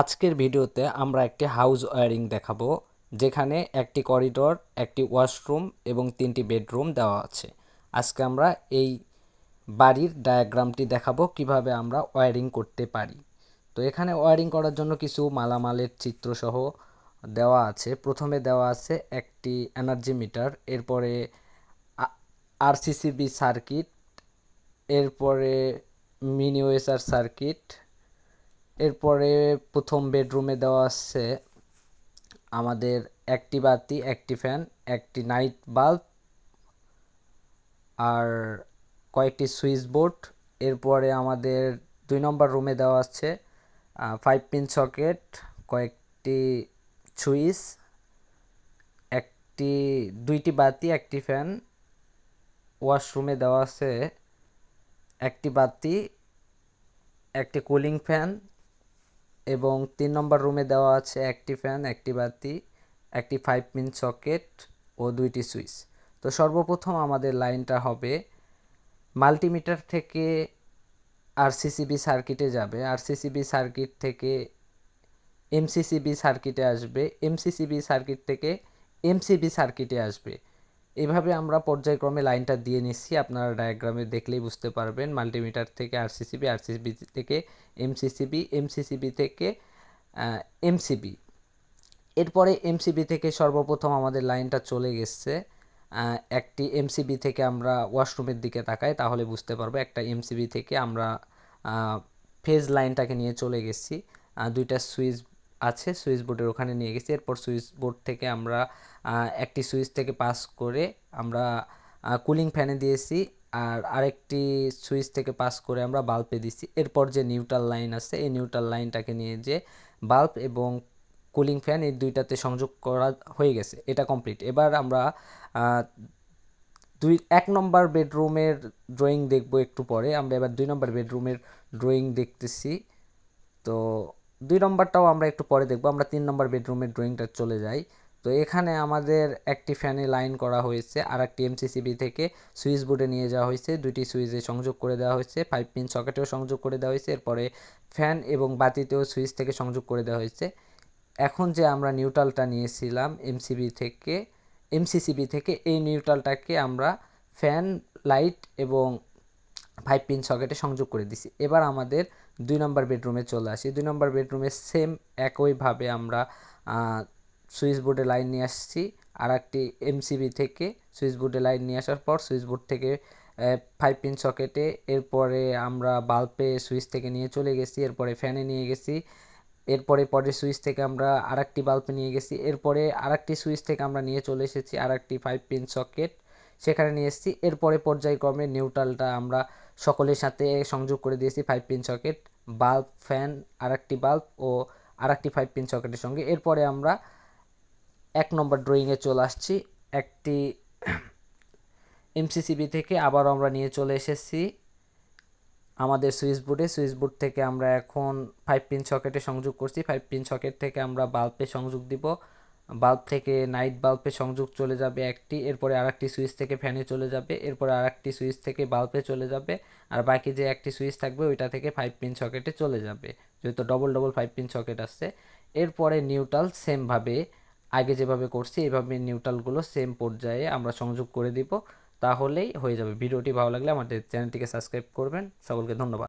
আজকের ভিডিওতে আমরা একটি হাউস ওয়ারিং দেখাবো, যেখানে একটি করিডোর একটি ওয়াশরুম এবং তিনটি বেডরুম দেওয়া আছে। আজকে আমরা এই বাড়ির ডায়াগ্রামটি দেখাবো, কীভাবে আমরা ওয়ারিং করতে পারি। তো এখানে ওয়ারিং করার জন্য কিছু মালামালের চিত্রসহ দেওয়া আছে। প্রথমে দেওয়া আছে একটি এনার্জি মিটার এরপরে আরসিসিবি সার্কিট এরপরে মিনি ওয়েসার সার্কিট এরপরে প্রথম বেডরুমে দেওয়া আছে আমাদের একটি বাতি, একটি ফ্যান, একটি নাইট বাল্ব আর কয়েকটি সুইচ বোর্ড। এরপরে আমাদের দুই নম্বর রুমে দেওয়া আছে ফাইভ পিন সকেট কয়েকটি সুইচ, একটি, দুইটি বাতি, একটি ফ্যান। ওয়াশরুমে দেওয়া আছে একটি বাতি, একটি কুলিং ফ্যান এবং তিন নম্বর রুমে দেওয়া আছে একটি ফ্যান একটি বাতি, একটি ফাইভ পিন সকেট ও দুইটি সুইচ তো সর্বপ্রথম আমাদের লাইনটা হবে মাল্টিমিটার থেকে আরসিসিবি সার্কিটে যাবে। আরসিসিবি সার্কিট থেকে এমসিসিবি সার্কিটে আসবে। এমসিসিবি সার্কিট থেকে এমসিবি সার্কিটে আসবে। এভাবে আমরা পর্যায়ক্রমে লাইনটা দিয়ে নিচ্ছি। আপনারা ডায়াগ্রামে দেখলেই বুঝতে পারবেন। মাল্টিমিটার থেকে আরসিসিবি আরসিসিবি থেকে এমসিসিবি এমসিসিবি থেকে এমসিবি এরপরে এমসিবি থেকে সর্বপ্রথম আমাদের লাইনটা চলে গেছে। একটি এমসিবি থেকে আমরা ওয়াশরুমের দিকে তাকাই, তাহলে বুঝতে পারব একটা এমসিবি থেকে আমরা ফেজ লাইনটাকে নিয়ে চলে গেছি। দুইটা সুইচ আছে, সুইচ বোর্ডের ওখানে নিয়ে গেছি। এরপর সুইচ বোর্ড থেকে আমরা একটি সুইচ থেকে পাস করে আমরা কুলিং ফ্যানে দিয়েছি আর আরেকটি সুইচ থেকে পাস করে আমরা বাল্বে দিচ্ছি এরপর যে নিউট্রাল লাইন আছে, এই নিউট্রাল লাইনটাকে নিয়ে যে বাল্ব এবং কুলিং ফ্যান এই দুইটাতে সংযোগ করা হয়ে গেছে, এটা কমপ্লিট। এবার আমরা দুই, এক নম্বর বেডরুমের ড্রয়িং দেখব একটু পরে। আমরা এবার দুই নম্বর বেডরুমের ড্রয়িং দেখতেছি। তো দুই নম্বরটাও আমরা একটু পরে দেখব, আমরা তিন নম্বর বেডরুমের ড্রয়িংটা চলে যাই। তো এখানে আমাদের একটি ফ্যানে লাইন করা হয়েছে আর একটি এমসিসিবি থেকে সুইচ বোর্ডে নিয়ে যাওয়া হয়েছে, দুইটি সুইচে সংযোগ করে দেওয়া হয়েছে ফাইভ পিন সকেটেও সংযোগ করে দেওয়া হয়েছে, এরপরে ফ্যান এবং বাতিতেও সুইচ থেকে সংযোগ করে দেওয়া হয়েছে। এখন যে আমরা নিউট্রালটা নিয়েছিলাম এমসিবি থেকে এমসিসিবি থেকে এই নিউট্রালটাকে আমরা ফ্যান লাইট এবং ফাইভ পিন সকেটে সংযোগ করে দিছি। এবার আমাদের দুই নম্বর বেডরুমে চলে আসি। দুই নম্বর বেডরুমে সেম একইভাবে আমরা সুইচ বোর্ডে লাইন নিয়ে আসছি। আর একটি এমসিবি থেকে সুইচ বোর্ডে লাইন নিয়ে আসার পর সুইচ বোর্ড থেকে ফাইভ পিন সকেটে এরপরে আমরা বাল্বে সুইচ থেকে নিয়ে চলে গেছি, এরপরে ফ্যানে নিয়ে গেছি। এরপরে পরের সুইচ থেকে আমরা আরেকটি বাল্বে নিয়ে গেছি। এরপরে আরেকটি সুইচ থেকে আমরা নিয়ে চলে এসেছি আর একটি ফাইভ পিন সকেট সেখানে নিয়ে এসেছি। এরপরে পর্যায়ক্রমে নিউট্রালটা আমরা সকলের সাথে সংযোগ করে দিয়েছি five pin socket bulb fan আরেকটি বাল্ব ও আরেকটি ফাইভ পিন সকেটের সঙ্গে। এরপরে আমরা এক নম্বর ড্রয়িংয়ে চলে আসছি। একটি এমসিসিবি থেকে আবার আমরা নিয়ে চলে এসেছি আমাদের সুইচ বোর্ডে সুইচ বোর্ড থেকে আমরা এখন ফাইভ পিন সকেটে সংযোগ করছি। ফাইভ পিন সকেট থেকে আমরা বাল্বে সংযোগ দিব। বাল্ব থেকে নাইট বাল্বে সংযোগ চলে যাবে একটি, এরপরে আর একটি সুইচ থেকে ফ্যানে চলে যাবে, এরপরে আর একটি সুইচ থেকে বাল্বে চলে যাবে, আর বাকি যে একটি সুইচ থাকবে ওইটা থেকে ফাইভ পিন সকেটে চলে যাবে। যেহেতু double double five pin socket আসছে, এরপরে নিউট্রাল সেমভাবে আগে যেভাবে করছি এইভাবে নিউট্রালগুলো সেম পর্যায়ে আমরা সংযোগ করে দিব, তাহলেই হয়ে যাবে। ভিডিওটি ভালো লাগলে আমাদের চ্যানেলটিকে সাবস্ক্রাইব করবেন। সকলকে ধন্যবাদ।